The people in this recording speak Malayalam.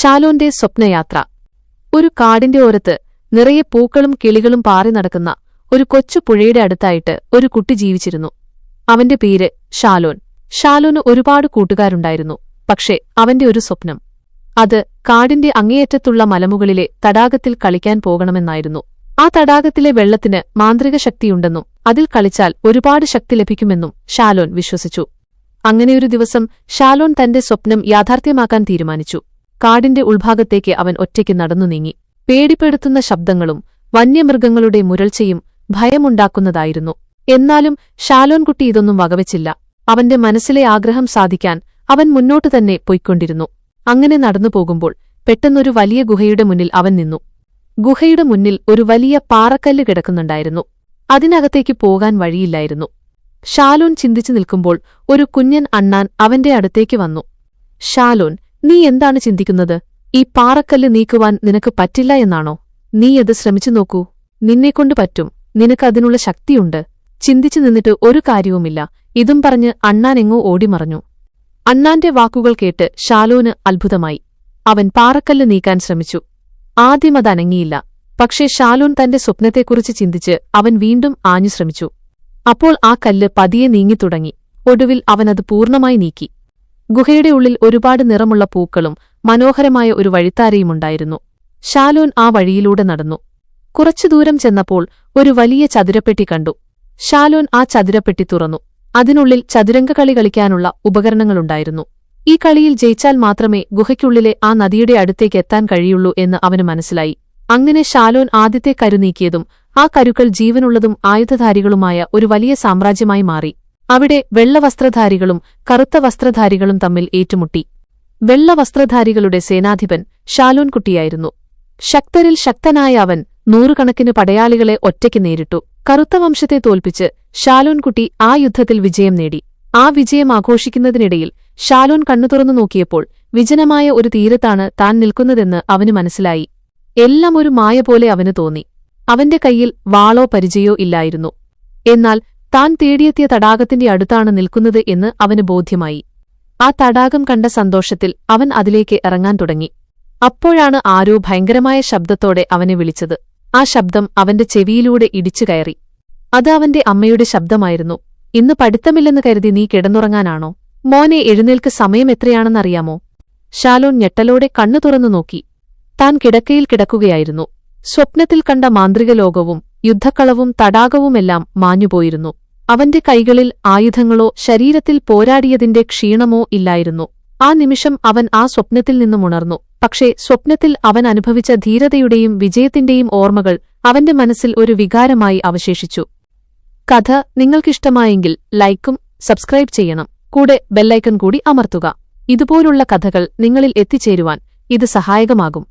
ഷാലോന്റെ സ്വപ്നയാത്ര. ഒരു കാടിന്റെ ഓരത്ത് നിറയെ പൂക്കളും കിളികളും പാറി നടക്കുന്ന ഒരു കൊച്ചു പുഴയുടെ അടുത്തായിട്ട് ഒരു കുട്ടി ജീവിച്ചിരുന്നു. അവന്റെ പേര് ഷാലോൻ ഷാലോന് ഒരുപാട് കൂട്ടുകാരുണ്ടായിരുന്നു പക്ഷേ അവന്റെ ഒരു സ്വപ്നം. അത് കാടിന്റെ അങ്ങേയറ്റത്തുള്ള മലമുകളിലെ തടാകത്തിൽ കളിക്കാൻ പോകണമെന്നായിരുന്നു. ആ തടാകത്തിലെ വെള്ളത്തിന് മാന്ത്രിക ശക്തിയുണ്ടെന്നും അതിൽ കളിച്ചാൽ ഒരുപാട് ശക്തി ലഭിക്കുമെന്നും ഷാലോൻ വിശ്വസിച്ചു. അങ്ങനെയൊരു ദിവസം ഷാലോൻ തന്റെ സ്വപ്നം യാഥാർത്ഥ്യമാക്കാൻ തീരുമാനിച്ചു. കാടിന്റെ ഉൾഭാഗത്തേക്ക് അവൻ ഒറ്റയ്ക്ക് നടന്നു നീങ്ങി. പേടിപ്പെടുത്തുന്ന ശബ്ദങ്ങളും വന്യമൃഗങ്ങളുടെ മുരൾച്ചയും ഭയമുണ്ടാക്കുന്നതായിരുന്നു. എന്നാലും ഷാലോൻകുട്ടി ഇതൊന്നും വകവെച്ചില്ല. അവന്റെ മനസ്സിലെ ആഗ്രഹം സാധിക്കാൻ അവൻ മുന്നോട്ടു തന്നെ പൊയ്ക്കൊണ്ടിരുന്നു. അങ്ങനെ നടന്നു പോകുമ്പോൾ പെട്ടെന്നൊരു വലിയ ഗുഹയുടെ മുന്നിൽ അവൻ നിന്നു. ഗുഹയുടെ മുന്നിൽ ഒരു വലിയ പാറക്കല്ല് കിടക്കുന്നുണ്ടായിരുന്നു. അതിനകത്തേക്ക് പോകാൻ വഴിയില്ലായിരുന്നു. ഷാലോൻ ചിന്തിച്ചു നിൽക്കുമ്പോൾ ഒരു കുഞ്ഞൻ അണ്ണാൻ അവന്റെ അടുത്തേക്ക് വന്നു. ഷാലോൻ നീ എന്താണ് ചിന്തിക്കുന്നത്? ഈ പാറക്കല്ല് നീക്കുവാൻ നിനക്ക് പറ്റില്ല എന്നാണോ? നീ അത് ശ്രമിച്ചു നോക്കൂ. നിന്നെക്കൊണ്ട് പറ്റും. നിനക്കതിനുള്ള ശക്തിയുണ്ട്. ചിന്തിച്ചു നിന്നിട്ട് ഒരു കാര്യവുമില്ല. ഇതും പറഞ്ഞ് അണ്ണാൻ എങ്ങോ ഓടിമറഞ്ഞു. അണ്ണാന്റെ വാക്കുകൾ കേട്ട് ഷാലോന് അത്ഭുതമായി. അവൻ പാറക്കല്ല് നീക്കാൻ ശ്രമിച്ചു. ആദ്യം അതനങ്ങിയില്ല പക്ഷേ ഷാലോൻ തന്റെ സ്വപ്നത്തെക്കുറിച്ച് ചിന്തിച്ച് അവൻ വീണ്ടും ആഞ്ഞു ശ്രമിച്ചു. അപ്പോൾ ആ കല്ല് പതിയെ നീങ്ങിത്തുടങ്ങി. ഒടുവിൽ അവനത് പൂർണമായി നീക്കി. ഗുഹയുടെ ഉള്ളിൽ ഒരുപാട് നിറമുള്ള പൂക്കളും മനോഹരമായ ഒരു വഴിത്താരയുമുണ്ടായിരുന്നു ഷാലോൻ ആ വഴിയിലൂടെ നടന്നു. കുറച്ചു ദൂരം ചെന്നപ്പോൾ ഒരു വലിയ ചതുരപ്പെട്ടി കണ്ടു. ഷാലോൻ ആ ചതുരപ്പെട്ടി തുറന്നു. അതിനുള്ളിൽ ചതുരംഗ കളി കളിക്കാനുള്ള ഉപകരണങ്ങളുണ്ടായിരുന്നു. ഈ കളിയിൽ ജയിച്ചാൽ മാത്രമേ ഗുഹയ്ക്കുള്ളിലെ ആ നദിയുടെ അടുത്തേക്ക് എത്താൻ കഴിയുള്ളൂ എന്ന് അവന് മനസ്സിലായി. അങ്ങനെ ഷാലോൻ ആദ്യത്തെ കരു നീക്കിയതും ആ കരുക്കൾ ജീവനുള്ളതും ആയുധധാരികളുമായ ഒരു വലിയ സാമ്രാജ്യമായി മാറി. അവിടെ വെള്ളവസ്ത്രധാരികളും കറുത്ത വസ്ത്രധാരികളും തമ്മിൽ ഏറ്റുമുട്ടി. വെള്ളവസ്ത്രധാരികളുടെ സേനാധിപൻ ഷാലൂൻകുട്ടിയായിരുന്നു ശക്തരിൽ ശക്തനായ അവൻ നൂറുകണക്കിന് പടയാളികളെ ഒറ്റയ്ക്ക് നേരിട്ടു. കറുത്ത വംശത്തെ തോൽപ്പിച്ച് ഷാലൂൻകുട്ടി ആ യുദ്ധത്തിൽ വിജയം നേടി. ആ വിജയം ആഘോഷിക്കുന്നതിനിടയിൽ ഷാലൂൻ കണ്ണു തുറന്നു നോക്കിയപ്പോൾ വിജനമായ ഒരു തീരത്താണ് താൻ നിൽക്കുന്നതെന്ന് അവന് മനസ്സിലായി. എല്ലാം ഒരു മായ പോലെ അവന് തോന്നി. അവന്റെ കയ്യിൽ വാളോ പരിചയോ ഇല്ലായിരുന്നു. എന്നാൽ താൻ തേടിയെത്തിയ തടാകത്തിന്റെ അടുത്താണ് നിൽക്കുന്നത് എന്ന് അവന് ബോധ്യമായി. ആ തടാകം കണ്ട സന്തോഷത്തിൽ അവൻ അതിലേക്ക് ഇറങ്ങാൻ തുടങ്ങി. അപ്പോഴാണ് ആരോ ഭയങ്കരമായ ശബ്ദത്തോടെ അവനെ വിളിച്ചത്. ആ ശബ്ദം അവന്റെ ചെവിയിലൂടെ ഇടിച്ചു കയറി. അത് അവന്റെ അമ്മയുടെ ശബ്ദമായിരുന്നു. ഇന്ന് പഠിത്തമില്ലെന്ന് കരുതി നീ കിടന്നുറങ്ങാനാണോ? മോനെ എഴുന്നേൽക്ക് സമയം എത്രയാണെന്നറിയാമോ? ഷാലോൺ ഞെട്ടലോടെ കണ്ണു തുറന്നു നോക്കി. താൻ കിടക്കയിൽ കിടക്കുകയായിരുന്നു. സ്വപ്നത്തിൽ കണ്ട മാന്ത്രിക ലോകവും യുദ്ധക്കളവും തടാകവുമെല്ലാം മാഞ്ഞുപോയിരുന്നു. അവന്റെ കൈകളിൽ ആയുധങ്ങളോ ശരീരത്തിൽ പോരാടിയതിന്റെ ക്ഷീണമോ ഇല്ലായിരുന്നു. ആ നിമിഷം അവൻ ആ സ്വപ്നത്തിൽ നിന്നും ഉണർന്നു. പക്ഷേ സ്വപ്നത്തിൽ അവൻ അനുഭവിച്ച ധീരതയുടെയും വിജയത്തിന്റെയും ഓർമ്മകൾ അവന്റെ മനസ്സിൽ ഒരു വികാരമായി അവശേഷിച്ചു. കഥ നിങ്ങൾക്കിഷ്ടമായെങ്കിൽ ലൈക്കും സബ്സ്ക്രൈബ് ചെയ്യണം. കൂടെ ബെല്ലൈക്കൺ കൂടി അമർത്തുക. ഇതുപോലുള്ള കഥകൾ നിങ്ങളിൽ എത്തിച്ചേരുവാൻ ഇത് സഹായകമാകും.